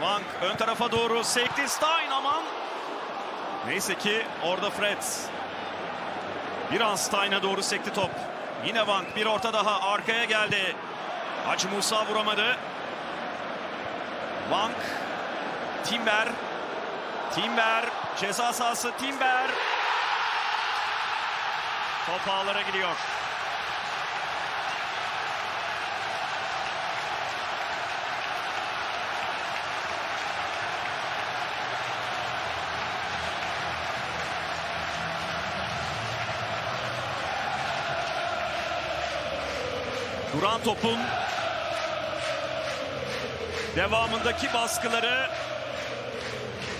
Vank ön tarafa doğru sekti Stein aman. Neyse ki orada Fred. Bir an Stein'a doğru sekti top. Yine Vank bir orta daha arkaya geldi. Hacı Musa vuramadı. Vank. Timber. Timber. Ceza sahası Timber. Top ağlara gidiyor. Duran topun devamındaki baskıları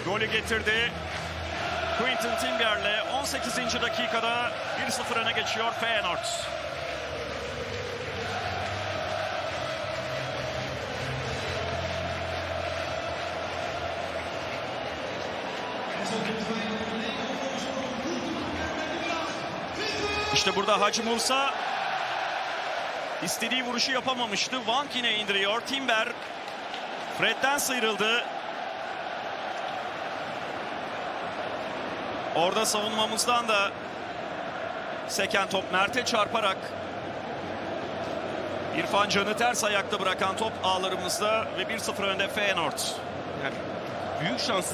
golü getirdi. Quinton Timber'le 18. dakikada 1-0 öne geçiyor Feyenoord. İşte burada Hacı Musa istediği vuruşu yapamamıştı. Vank yine indiriyor. Timber Fred'den sıyrıldı. Orada savunmamızdan da seken top Mert'e çarparak İrfan Can'ı ters ayakta bırakan top ağlarımızda ve 1-0 önde Feyenoord. Yani büyük şans